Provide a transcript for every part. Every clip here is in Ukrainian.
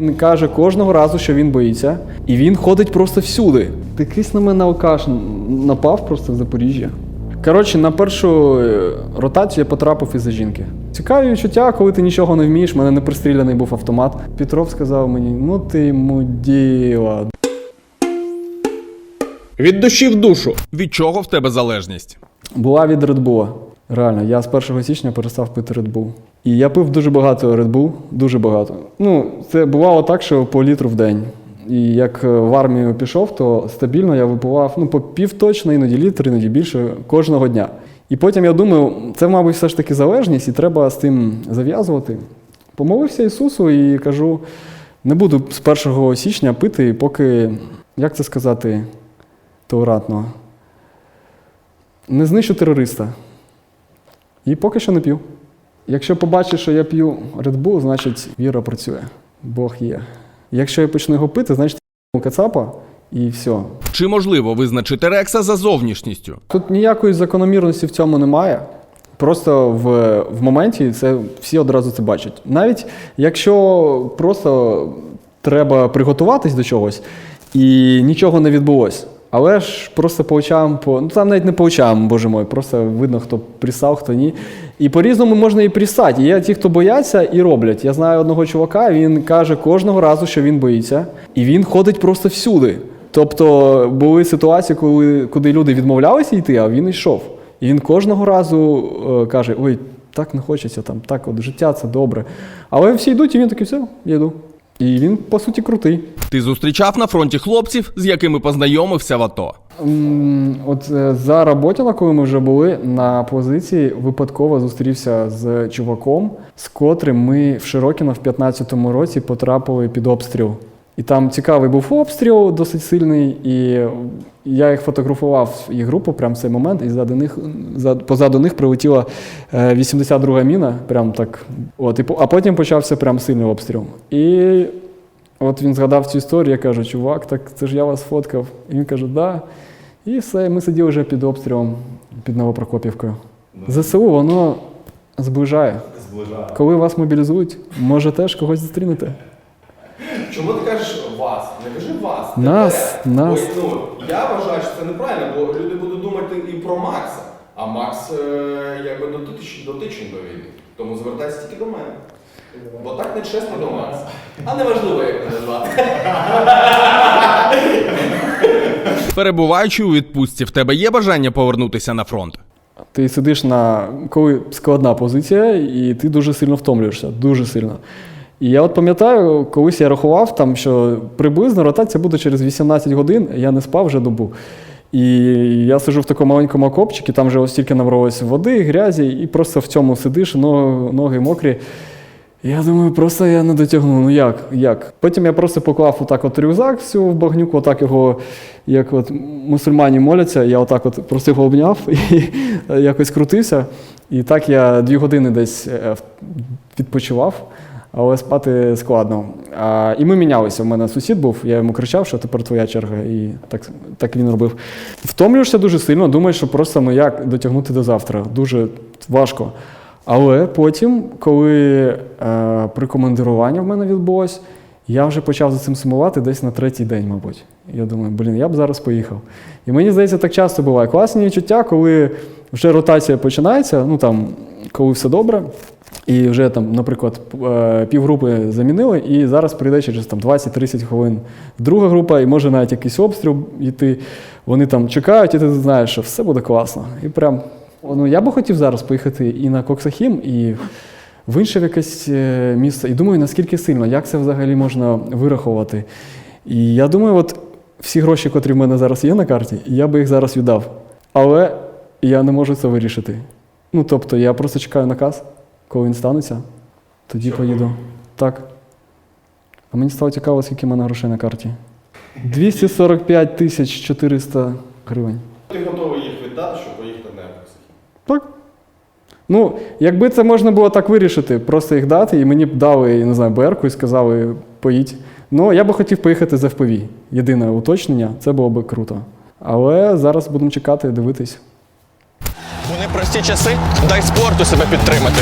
Він каже кожного разу, що він боїться, і він ходить просто всюди. Якийсь на мене алкаш напав просто в Запоріжжя. Коротше, на першу е, ротацію я потрапив із-за жінки. Цікаві відчуття, коли ти нічого не вмієш, в мене не пристріляний був автомат. Петров сказав мені: ну ти муділа. Від душі в душу. Від чого в тебе залежність? Була від Red Bull. Реально, я з 1 січня перестав пити Red Bull. І я пив дуже багато Red Bull, дуже багато. Ну, це бувало так, що по літру в день. І як е, в армію пішов, то стабільно я випивав ну, по пів точно, іноді літр, іноді більше кожного дня. І потім я думаю, це, мабуть, все ж таки залежність, і треба з тим зав'язувати. Помолився Ісусу і кажу: не буду з 1 січня пити, поки, як це сказати, толерантно, не знищу терориста. І поки що не п'ю. Якщо побачиш, що я п'ю Red Bull, значить віра працює. Бог є. Якщо я почну його пити, значить кацапа і все. Чи можливо визначити Рекса за зовнішністю? Тут ніякої закономірності в цьому немає. Просто в, в моменті це всі одразу це бачать. Навіть якщо просто треба приготуватись до чогось і нічого не відбулось. Але ж просто по очам, по ну там навіть не по очам, боже мой, просто видно, хто присав, хто ні. І по-різному можна і присати. Є ті, хто бояться і роблять. Я знаю одного чувака, він каже кожного разу, що він боїться, і він ходить просто всюди. Тобто були ситуації, коли куди люди відмовлялися йти, а він йшов. І він кожного разу е, каже: Ой, так не хочеться, там так, от життя це добре. Але всі йдуть, і він такий, все, я йду. І він, по суті, крутий. Ти зустрічав на фронті хлопців, з якими познайомився в АТО. М, От е, за роботіла, коли ми вже були на позиції, випадково зустрівся з чуваком, з котрим ми в Широкіно в 15-му році потрапили під обстріл. І там цікавий був обстріл, досить сильний, і я їх фотографував, їх групу прямо в цей момент, і позаду них, позаду них прилетіла е, 82-га міна, прям так. От, і, а потім почався прям сильний обстріл. І От він згадав цю історію, я кажу, чувак, так це ж я вас фоткав. І він каже, да. І все, ми сиділи вже під обстрілом під Новопрокопівкою. ЗСУ воно зближає. Коли вас мобілізують, може теж когось зустрінете. Чому ти кажеш вас? Не кажи вас. тебе. Нас, нас. Ось, ну, я вважаю, що це неправильно, бо люди будуть думати і про Макса. А Макс е, якби дотич, дотичний до війни. Тому звертайся тільки до мене. Бо так не чесно до Макса. А неважливо, як мене звати. Перебуваючи у відпустці, в тебе є бажання повернутися на фронт? Ти сидиш на коли складна позиція, і ти дуже сильно втомлюєшся, дуже сильно. І я от пам'ятаю, колись я рахував, там, що приблизно ротація буде через 18 годин, я не спав вже добу. І я сиджу в такому маленькому окопчику, там вже ось тільки набралось води, грязі, і просто в цьому сидиш, ноги, ноги мокрі. Я думаю, просто я не дотягну. Ну як? як? Потім я просто поклав отак от рюкзак всю в багнюку, отак його, як от мусульмані моляться, я отак от просто його обняв і якось крутився. І так я дві години десь е, відпочивав, але спати складно. А, і ми мінялися. У мене сусід був, я йому кричав, що тепер твоя черга, і так, так він робив. Втомлюєшся дуже сильно, думаєш, що просто ну як дотягнути до завтра. Дуже важко. Але потім, коли е, прикомандирування в мене відбулось, я вже почав за цим сумувати десь на третій день, мабуть. Я думаю, блін, я б зараз поїхав. І мені здається, так часто буває. Класні відчуття, коли вже ротація починається, ну там, коли все добре, і вже там, наприклад, е, півгрупи замінили, і зараз прийде через там 20-30 хвилин друга група, і може навіть якийсь обстріл йти. Вони там чекають, і ти знаєш, що все буде класно. І прям ну, я би хотів зараз поїхати і на Коксахім, і в інше якесь е, місто. І думаю, наскільки сильно, як це взагалі можна вирахувати. І я думаю, от всі гроші, котрі в мене зараз є на карті, я би їх зараз віддав. Але я не можу це вирішити. Ну, тобто, я просто чекаю наказ, коли він станеться, тоді поїду. Так. А мені стало цікаво, скільки в мене грошей на карті. 245 тисяч 400 гривень. Ти готовий їх віддати, щоб поїхати на Епоксихім? Так. Ну, якби це можна було так вирішити, просто їх дати, і мені б дали, я не знаю, БРку і сказали, поїдь. Ну, я би хотів поїхати з FPV. Єдине уточнення, це було б круто. Але зараз будемо чекати, дивитись. У непрості часи дай спорту себе підтримати.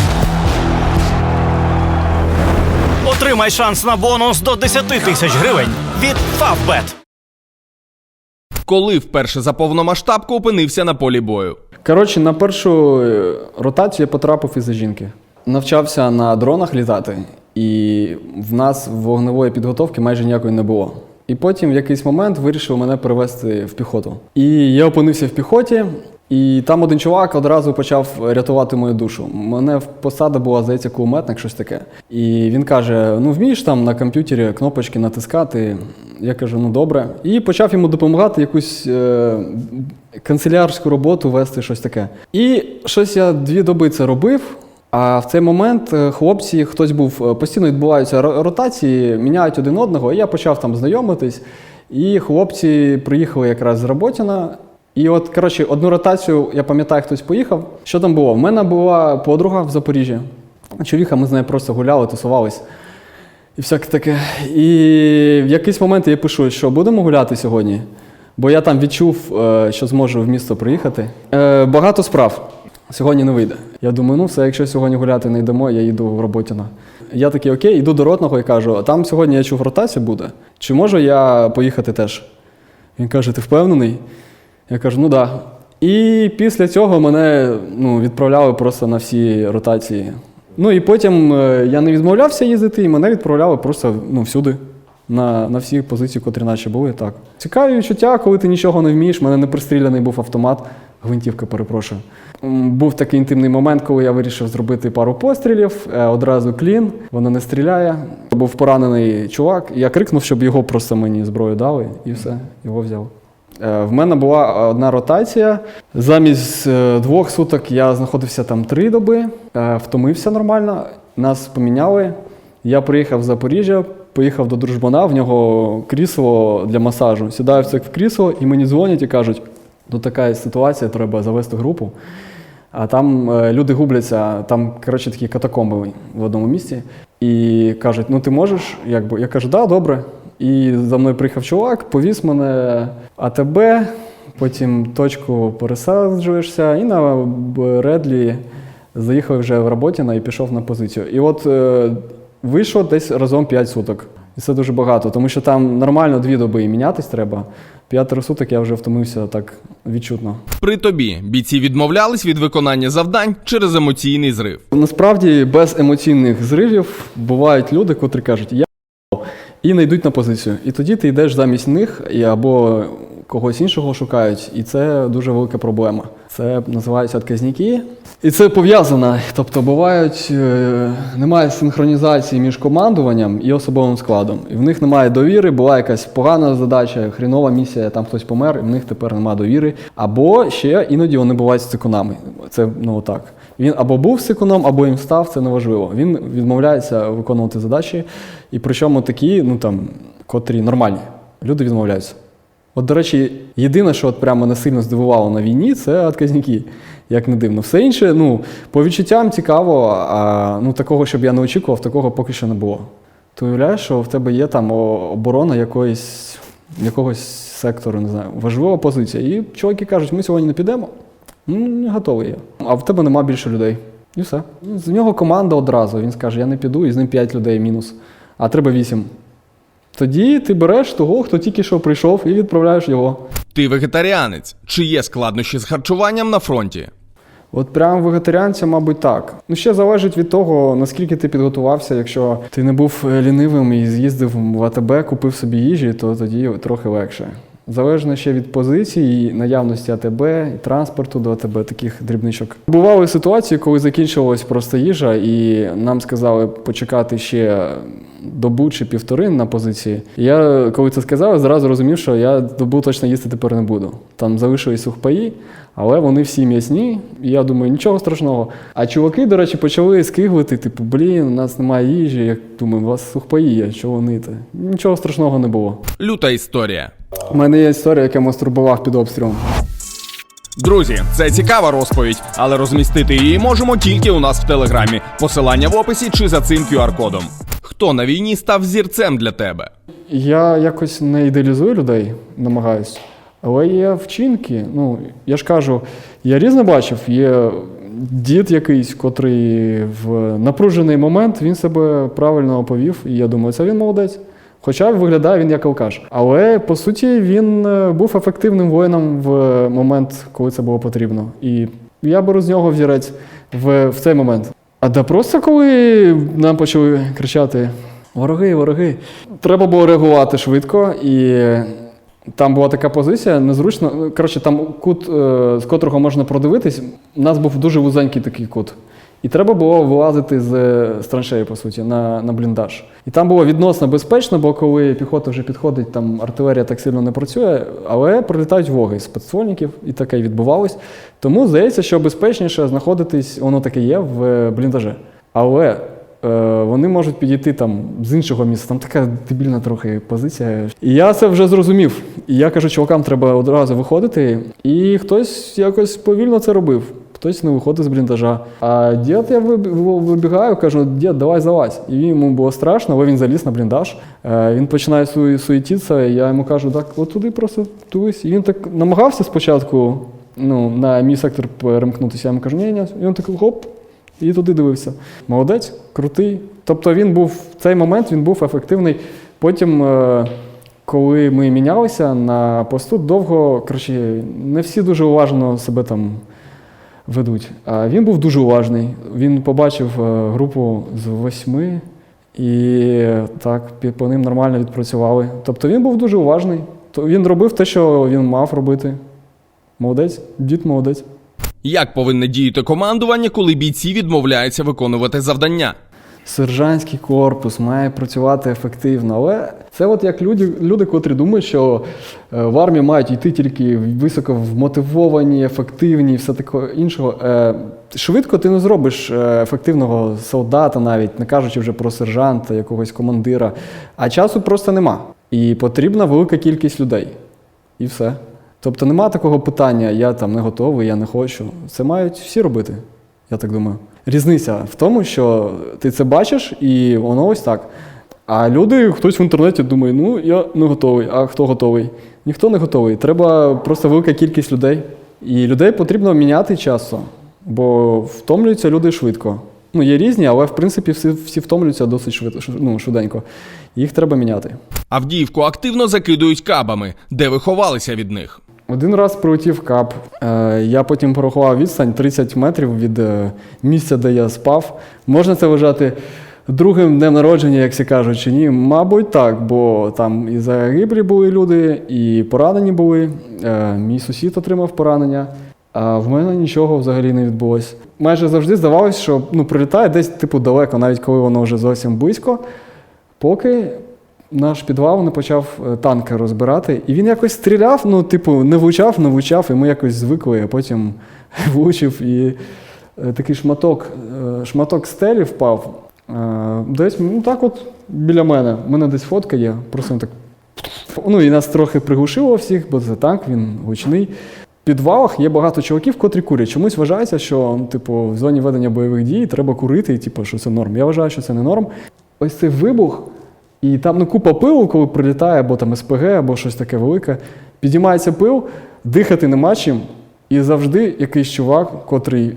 Отримай шанс на бонус до 10 тисяч гривень від Favbet. Коли вперше за повномасштабку опинився на полі бою. Коротше, на першу е, ротацію я потрапив із-за жінки. Навчався на дронах літати, і в нас вогневої підготовки майже ніякої не було. І потім в якийсь момент вирішив мене перевести в піхоту. І я опинився в піхоті, і там один чувак одразу почав рятувати мою душу. Мене в посада була, здається, кулеметник, щось таке. І він каже: ну вмієш там на комп'ютері кнопочки натискати. Я кажу, ну добре. І почав йому допомагати якусь е, канцелярську роботу вести, щось таке. І щось я дві доби це робив. А в цей момент е, хлопці, хтось був е, постійно відбуваються ротації, міняють один одного. І я почав там знайомитись. І хлопці приїхали якраз з Роботіна. І от, коротше, одну ротацію, я пам'ятаю, хтось поїхав. Що там було? В мене була подруга в Запоріжжі. Чоловіка, ми з нею просто гуляли, тусувались. І всяке таке. І в якийсь момент я пишу, що будемо гуляти сьогодні. Бо я там відчув, е, що зможу в місто приїхати. Е, Багато справ. Сьогодні не вийде. Я думаю, ну все, якщо сьогодні гуляти не йдемо, я їду в Роботіна. Я такий, окей, йду до ротного і кажу: а там сьогодні я чув ротація буде. Чи можу я поїхати теж? Він каже: ти впевнений? Я кажу, ну так. Да. І після цього мене ну, відправляли просто на всі ротації. Ну і потім е, я не відмовлявся їздити, і мене відправляли просто ну, всюди. На, на всі позиції, котрі наче були, так. Цікаві відчуття, коли ти нічого не вмієш. У мене не пристріляний був автомат, гвинтівка, перепрошую. Був такий інтимний момент, коли я вирішив зробити пару пострілів, е, одразу клін, воно не стріляє. Був поранений чувак, я крикнув, щоб його просто мені зброю дали, і все, його взяв. Е, В мене була одна ротація. Замість е, двох суток я знаходився там три доби, е, втомився нормально, нас поміняли. Я приїхав в Запоріжжя, поїхав до дружбана, в нього крісло для масажу. Сідаю в крісло і мені дзвонять і кажуть, тут така ситуація, треба завести групу. А там люди губляться, там, коротше, такі катакомби в одному місці. І кажуть, ну ти можеш? Якби? Я кажу, да, добре. І за мною приїхав чувак, повіз мене АТБ, потім точку пересаджуєшся, і на Редлі заїхав вже в Роботіна і пішов на позицію. І от е, вийшло десь разом 5 суток. І це дуже багато, тому що там нормально дві доби і мінятись треба. П'ятеро суток я вже втомився так відчутно. При тобі бійці відмовлялись від виконання завдань через емоційний зрив. Насправді без емоційних зривів бувають люди, котрі кажуть, я і не йдуть на позицію. І тоді ти йдеш замість них і або когось іншого шукають, і це дуже велика проблема. Це називаються отказники. І це пов'язано. Тобто бувають, е, немає синхронізації між командуванням і особовим складом. І в них немає довіри, була якась погана задача, хрінова місія, там хтось помер, і в них тепер немає довіри. Або ще іноді вони бувають сикунами. Це ну так. Він або був сикуном, або їм став, це неважливо. Він відмовляється виконувати задачі, і причому такі, ну там, котрі нормальні. Люди відмовляються. От, до речі, єдине, що от прямо мене сильно здивувало на війні, це отказники. Як не дивно. Все інше, ну, по відчуттям цікаво, а ну, такого, щоб я не очікував, такого поки що не було. Ти уявляєш, що в тебе є там оборона якоїсь, якогось сектору, не знаю, важлива позиція. І чуваки кажуть, ми сьогодні не підемо. Ну, не готовий я. А в тебе нема більше людей. І все. Ну, З нього команда одразу. Він скаже, я не піду, і з ним 5 людей мінус. А треба 8. Тоді ти береш того, хто тільки що прийшов, і відправляєш його. Ти вегетаріанець. Чи є складнощі з харчуванням на фронті? От прям вегетаріанця, мабуть, так. Ну ще залежить від того, наскільки ти підготувався. Якщо ти не був е, лінивим і з'їздив в АТБ, купив собі їжі, то тоді трохи легше. Залежно ще від позиції, наявності АТБ, і транспорту до АТБ, таких дрібничок. Бували ситуації, коли закінчилась просто їжа, і нам сказали почекати ще добу чи півтори на позиції. Я коли це сказав, зразу розумів, що я добу точно їсти тепер не буду. Там залишились сухпаї, але вони всі м'ясні. І я думаю, нічого страшного. А чуваки, до речі, почали скиглити, типу, блін, у нас немає їжі. Я думаю, у вас сухпаї є, чого нити? Нічого страшного не було. Люта історія. У мене є історія, як я мастурбував під обстрілом. Друзі, це цікава розповідь, але розмістити її можемо тільки у нас в телеграмі. Посилання в описі чи за цим QR-кодом. Хто на війні став зірцем для тебе? Я якось не ідеалізую людей, намагаюсь. Але є вчинки. Ну, я ж кажу, я різне бачив. Є дід якийсь, котрий в напружений момент він себе правильно повів, і я думаю, це він молодець. Хоча виглядає він як алкаш. Але по суті він е, був ефективним воїном в момент, коли це було потрібно. І я беру з нього взірець в, в цей момент. А да просто коли нам почали кричати Вороги, вороги. Треба було реагувати швидко, і там була така позиція, незручно. Ну, Коротше, там кут, е, з котрого можна продивитись, у нас був дуже вузенький такий кут. І треба було вилазити з, з траншеї, по суті, на, на бліндаж. І там було відносно безпечно, бо коли піхота вже підходить, там артилерія так сильно не працює, але прилітають воги з підствольників, і таке відбувалось. Тому здається, що безпечніше знаходитись, воно таке є в бліндажі. Але е, вони можуть підійти там з іншого місця. Там така дебільна трохи позиція. І я це вже зрозумів. І я кажу, чувакам треба одразу виходити. І хтось якось повільно це робив. Хтось не виходить з бліндажа. А дід я вибігаю, кажу, дід, давай залазь. І йому було страшно, але він заліз на бліндаж. Е, Він починає су- суетитися, я йому кажу, так, от туди просто тусь. І він так намагався спочатку ну, на мій сектор перемкнутися. Я йому кажу, ні, ні. І він такий хоп, і туди дивився. Молодець, крутий. Тобто він був в цей момент він був ефективний. Потім, е, коли ми мінялися на посту, довго, коротше, не всі дуже уважно себе там ведуть. А він був дуже уважний. Він побачив е, групу з восьми і так, по ним нормально відпрацювали. Тобто він був дуже уважний. То він робив те, що він мав робити. Молодець, дід молодець. Як повинне діяти командування, коли бійці відмовляються виконувати завдання? Сержантський корпус має працювати ефективно, але це от як люди, люди котрі думають, що е, в армію мають йти тільки високо вмотивовані, ефективні і все таке іншого. Е, Швидко ти не зробиш е, ефективного солдата, навіть не кажучи вже про сержанта, якогось командира. А часу просто нема. І потрібна велика кількість людей. І все. Тобто нема такого питання, я там не готовий, я не хочу. Це мають всі робити, я так думаю. Різниця в тому, що ти це бачиш, і воно ось так. А люди, хтось в інтернеті думає, ну я не готовий. А хто готовий? Ніхто не готовий. Треба просто велика кількість людей. І людей потрібно міняти часто, бо втомлюються люди швидко. Ну, є різні, але в принципі всі, всі втомлюються досить швидко, ну, швиденько. Їх треба міняти. Авдіївку активно закидують кабами, де ви ховалися від них. Один раз прилетів кап. Е, я потім порахував відстань 30 метрів від е, місця, де я спав. Можна це вважати другим днем народження, як всі кажуть, чи ні? Мабуть, так, бо там і загиблі були люди, і поранені були. Е, мій сусід отримав поранення. А в мене нічого взагалі не відбулося. Майже завжди здавалося, що ну, прилітає десь типу далеко, навіть коли воно вже зовсім близько, поки наш підвал не почав е, танки розбирати. І він якось стріляв, ну, типу, не влучав, не влучав, і ми якось звикли, а потім влучив і е, такий шматок, е, шматок стелі впав. Десь ну, так от біля мене. У мене десь фотка є, просто так. Ну і нас трохи приглушило всіх, бо це танк, він гучний. В підвалах є багато чуваків, котрі курять. Чомусь вважається, що типу, в зоні ведення бойових дій треба курити, і типу, що це норм. Я вважаю, що це не норм. Ось цей вибух, і там ну, купа пилу, коли прилітає, або там СПГ, або щось таке велике. Підіймається пил, дихати нема чим. І завжди якийсь чувак, котрий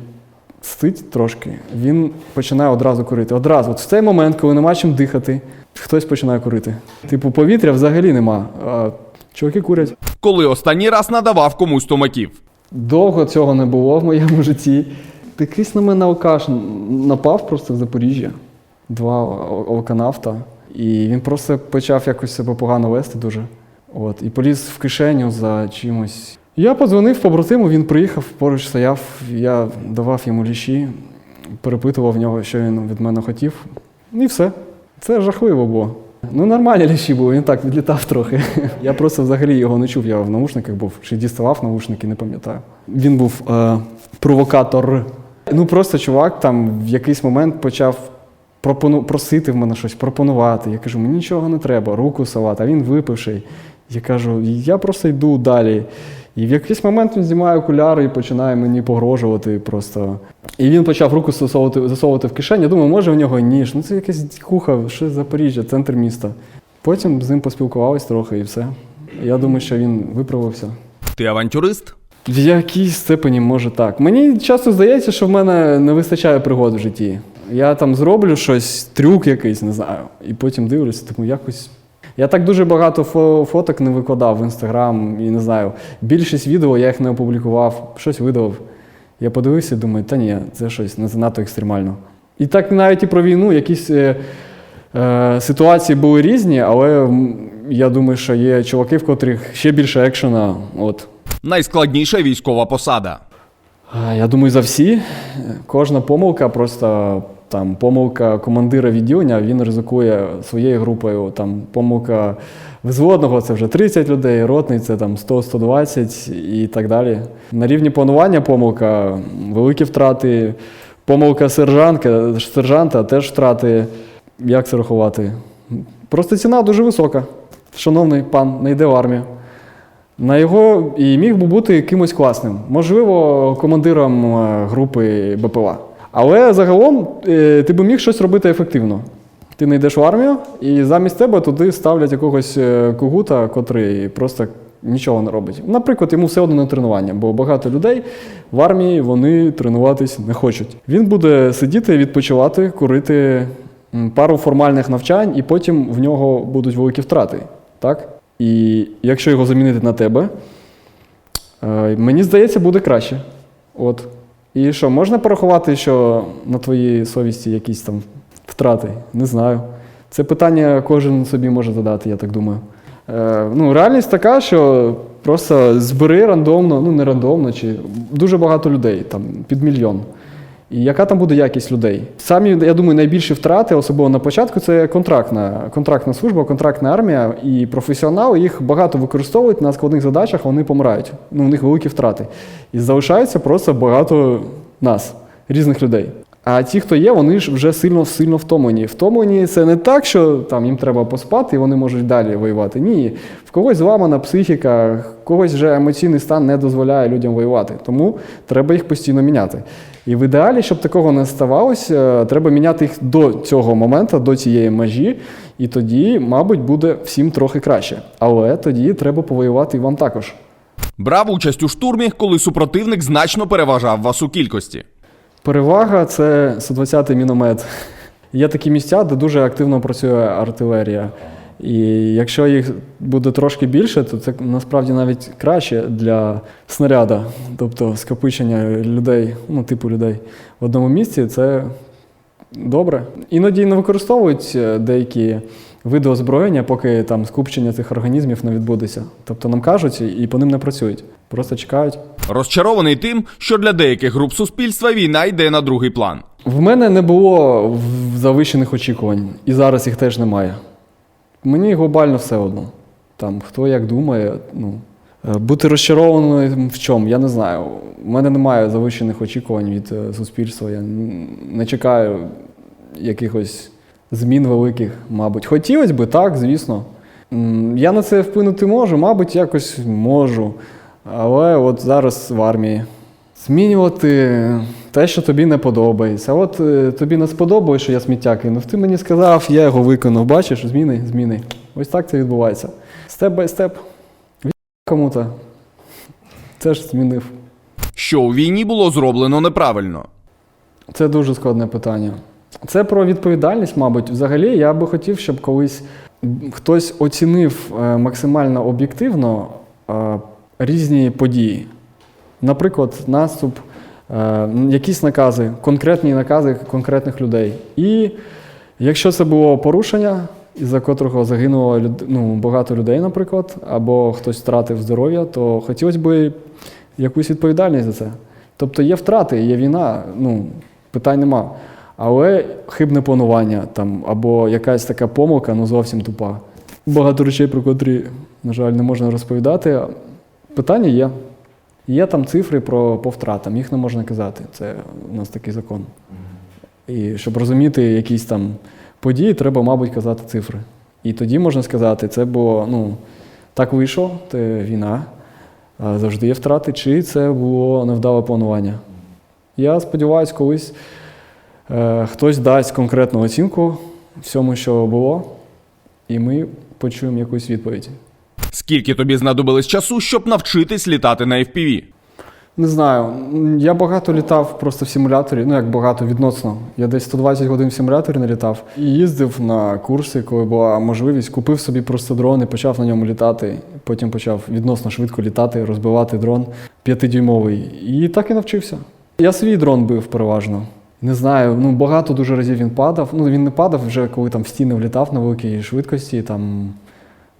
стить трошки, він починає одразу курити. Одразу, от в цей момент, коли нема чим дихати, хтось починає курити. Типу, повітря взагалі нема. А чуваки курять. Коли останній раз надавав комусь томаків. Довго цього не було в моєму житті. Якийсь на мене алкаш напав просто в Запоріжжя. Два ал- алканавта. І він просто почав якось себе погано вести дуже. От, і поліз в кишеню за чимось. Я подзвонив побратиму, він приїхав, поруч стояв, я давав йому ліші, перепитував в нього, що він від мене хотів. І все. Це жахливо було. Ну, нормальні ліші були, він так відлітав трохи. Я просто взагалі його не чув, я в наушниках був, чи діставав наушники, не пам'ятаю. Він був е, провокатор. Ну просто чувак там в якийсь момент почав пропону... просити в мене щось, пропонувати. Я кажу, мені нічого не треба, руку салат, а він випивший. Я кажу, я просто йду далі. І в якийсь момент він знімає окуляри і починає мені погрожувати просто. І він почав руку засовувати, засовувати в кишень. Я думаю, може в нього ніж. Ну це якась куха, що Запоріжжя, центр міста. Потім з ним поспілкувались трохи і все. Я думаю, що він виправився. Ти авантюрист? В якійсь степені може так. Мені часто здається, що в мене не вистачає пригод в житті. Я там зроблю щось, трюк якийсь, не знаю. І потім дивлюся, тому якось. Я так дуже багато фо- фоток не викладав в інстаграм і не знаю. Більшість відео я їх не опублікував, щось видалив. Я подивився і думаю, та ні, це щось не занадто екстремально. І так навіть і про війну якісь е, е, ситуації були різні, але я думаю, що є чуваки, в котрих ще більше екшена. От. Найскладніша військова посада. Я думаю, за всі. Кожна помилка, просто там помилка командира відділення, він ризикує своєю групою. Там помилка взводного це вже 30 людей, ротний це там 100-120 і так далі. На рівні планування помилка, великі втрати, помилка сержантка, сержанта теж втрати. Як це рахувати? Просто ціна дуже висока. Шановний пан, не йде в армію. На його і міг би бути кимось класним, можливо, командиром е, групи БПЛА. Але загалом е, ти би міг щось робити ефективно. Ти не йдеш в армію, і замість тебе туди ставлять якогось е, когута, котрий просто нічого не робить. Наприклад, йому все одно на тренування, бо багато людей в армії вони тренуватись не хочуть. Він буде сидіти, відпочивати, курити пару формальних навчань, і потім в нього будуть великі втрати. Так? І якщо його замінити на тебе, е, мені здається, буде краще. От. І що, можна порахувати, що на твоїй совісті якісь там втрати? Не знаю. Це питання кожен собі може задати, я так думаю. Е, ну, реальність така, що просто збери рандомно, ну не рандомно, чи дуже багато людей, там під мільйон. І яка там буде якість людей? Самі, я думаю, найбільші втрати, особливо на початку, це контрактна, контрактна служба, контрактна армія. І професіонали їх багато використовують на складних задачах, вони помирають. Ну, у них великі втрати. І залишається просто багато нас, різних людей. А ті, хто є, вони ж вже сильно сильно втомлені. Втомлені це не так, що там їм треба поспати, і вони можуть далі воювати. Ні, в когось зламана психіка, в когось вже емоційний стан не дозволяє людям воювати. Тому треба їх постійно міняти. І в ідеалі, щоб такого не ставалося, треба міняти їх до цього моменту, до цієї межі, і тоді, мабуть, буде всім трохи краще. Але тоді треба повоювати і вам також. Брав участь у штурмі, коли супротивник значно переважав вас у кількості. Перевага це 120-й міномет. Є такі місця, де дуже активно працює артилерія. І якщо їх буде трошки більше, то це насправді навіть краще для снаряда. Тобто скопичення людей, ну, типу людей в одному місці це добре. Іноді не використовують е, деякі види озброєння, поки там скупчення цих організмів не відбудеться. Тобто нам кажуть і по ним не працюють. Просто чекають. Розчарований тим, що для деяких груп суспільства війна йде на другий план. В мене не було завищених очікувань, і зараз їх теж немає. Мені глобально все одно. Там хто як думає, ну. е, Бути розчарованим в чому, я не знаю. У мене немає завищених очікувань від е, суспільства. Я не чекаю якихось змін великих, мабуть. Хотілося б, так, звісно. Я на це вплинути можу, мабуть, якось можу. Але от зараз в армії. Змінювати те, що тобі не подобається. От е, тобі не сподобалось, що я сміття кинув. Ти мені сказав, я його виконав. Бачиш, зміни, зміни. Ось так це відбувається. Степ бай степ. Кому-то. Це ж змінив. Що у війні було зроблено неправильно. Це дуже складне питання. Це про відповідальність, мабуть. Взагалі, я би хотів, щоб колись хтось оцінив е, максимально об'єктивно е, різні події. Наприклад, наступ, е, якісь накази, конкретні накази конкретних людей. І якщо це було порушення, із-за котрого загинуло ну, багато людей, наприклад, або хтось втратив здоров'я, то хотілося б якусь відповідальність за це. Тобто є втрати, є війна, ну, питань нема. Але хибне планування там, або якась така помилка, ну зовсім тупа. Багато речей, про котрі, на жаль, не можна розповідати. Питання є. Є там цифри про, по втратам, їх не можна казати. Це у нас такий закон. І щоб розуміти якісь там події, треба, мабуть, казати цифри. І тоді можна сказати, це було, ну, так вийшло, це війна, завжди є втрати, чи це було невдале планування. Я сподіваюся, колись е, хтось дасть конкретну оцінку всьому, що було, і ми почуємо якусь відповідь. Скільки тобі знадобилось часу, щоб навчитись літати на FPV? Не знаю. Я багато літав просто в симуляторі. Ну як багато відносно. Я десь 120 годин в симуляторі налітав і їздив на курси, коли була можливість. Купив собі просто дрон і почав на ньому літати. Потім почав відносно швидко літати, розбивати дрон п'ятидюймовий. І так і навчився. Я свій дрон бив переважно. Не знаю, ну багато дуже разів він падав. Ну він не падав вже, коли там в стіни влітав на великій швидкості. Там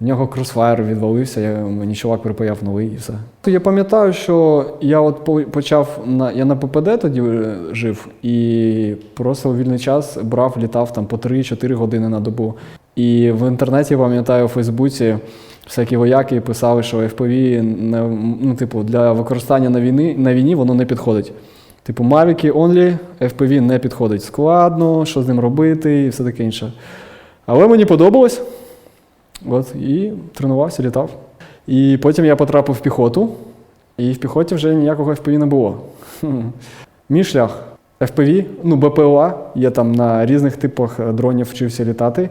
в нього кросфайр відвалився, я, мені чувак припаяв новий і все. Я пам'ятаю, що я от почав на я на ППД тоді е, жив і просто у вільний час брав, літав там по 3-4 години на добу. І в інтернеті, пам'ятаю, у Фейсбуці всякі вояки писали, що FPV не, ну, типу, для використання на війні, на війні воно не підходить. Типу, Mavic only, FPV не підходить. Складно, що з ним робити і все таке інше. Але мені подобалось. От, і тренувався, літав. І потім я потрапив в піхоту, і в піхоті вже ніякого FPV не було. Мій шлях FPV, ну БПЛА, я там на різних типах дронів вчився літати.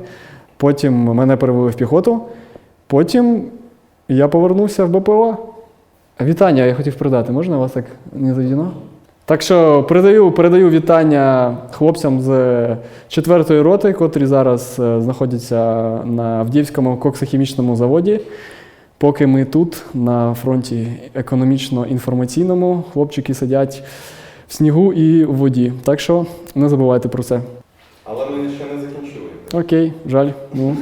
Потім мене перевели в піхоту. Потім я повернувся в БПЛА. Вітання, я хотів передати. Можна вас так не заведено? Так що передаю, передаю вітання хлопцям з 4-ї роти, котрі зараз е, знаходяться на Авдіївському коксохімічному заводі. Поки ми тут, на фронті економічно-інформаційному, хлопчики сидять в снігу і в воді. Так що не забувайте про це. Але ми ще не закінчили. Окей, жаль. Ну.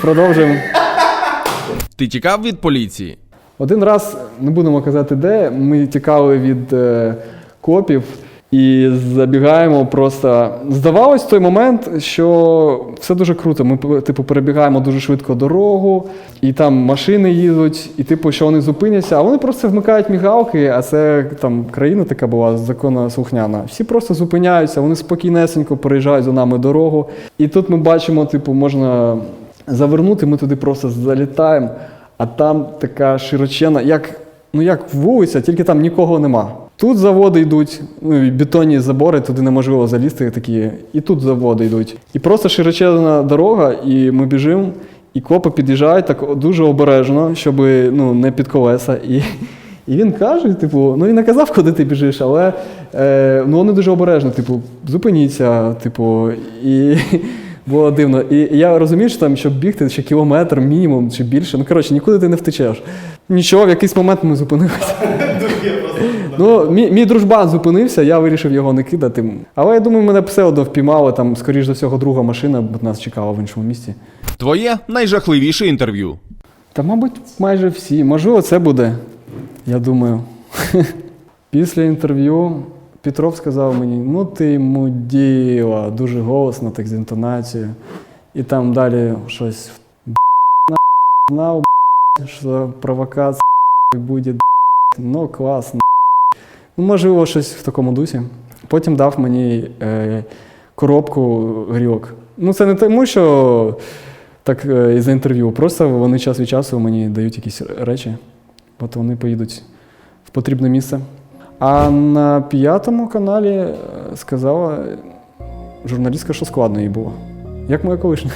Продовжуємо. Ти тікав від поліції? Один раз, не будемо казати де, ми тікали від е, копів і забігаємо просто. Здавалось в той момент, що все дуже круто. Ми типу перебігаємо дуже швидко дорогу, і там машини їдуть, і типу, що вони зупиняться, а вони просто вмикають мігалки, а це там країна така була законослухняна. Всі просто зупиняються, вони спокійнесенько переїжджають за нами дорогу. І тут ми бачимо, типу, можна завернути, ми туди просто залітаємо, а там така широчена, як, ну як вулиця, тільки там нікого нема. Тут заводи йдуть, ну, і бетонні забори, туди неможливо залізти такі, і тут заводи йдуть. І просто широчезна дорога, і ми біжимо, і копи під'їжджають так дуже обережно, щоб ну, не під колеса. І, і він каже, типу, ну він не казав, куди ти біжиш, але е, ну, вони дуже обережно, типу, зупиніться, типу, і було дивно. І я розумію, що там, щоб бігти ще кілометр мінімум чи більше. Ну, коротше, нікуди ти не втечеш. Нічого, в якийсь момент ми зупинилися. Ну, мій, мій дружбан зупинився, я вирішив його не кидати. Але я думаю, мене все одно впіймали, там, скоріш за всього, друга машина б нас чекала в іншому місці. Твоє найжахливіше інтерв'ю. Та, мабуть, майже всі. Можливо, це буде, я думаю. Після інтерв'ю Петров сказав мені: ну ти муділа, дуже голосно, так з інтонацією. І там далі щось «Б**, на, знав, що провокація буде. б**». Ну, класно. Ну, можливо, щось в такому дусі. Потім дав мені е, коробку грілок. Ну, це не тому, що так е, із інтерв'ю. Просто вони час від часу мені дають якісь речі, от вони поїдуть в потрібне місце. А на п'ятому каналі е, сказала журналістка, що складно їй було. Як моя колишня.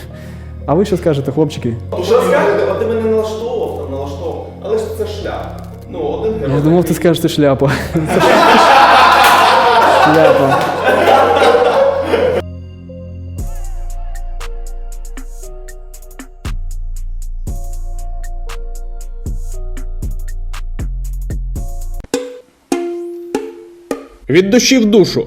А ви що скажете, хлопчики? Що скажете, а ти мене налаштовував там, налаштовував. Але ж це шлях. Ну, один герой. Я думав, ти скажеш, шляпа. Шляпа. Від душі в душу.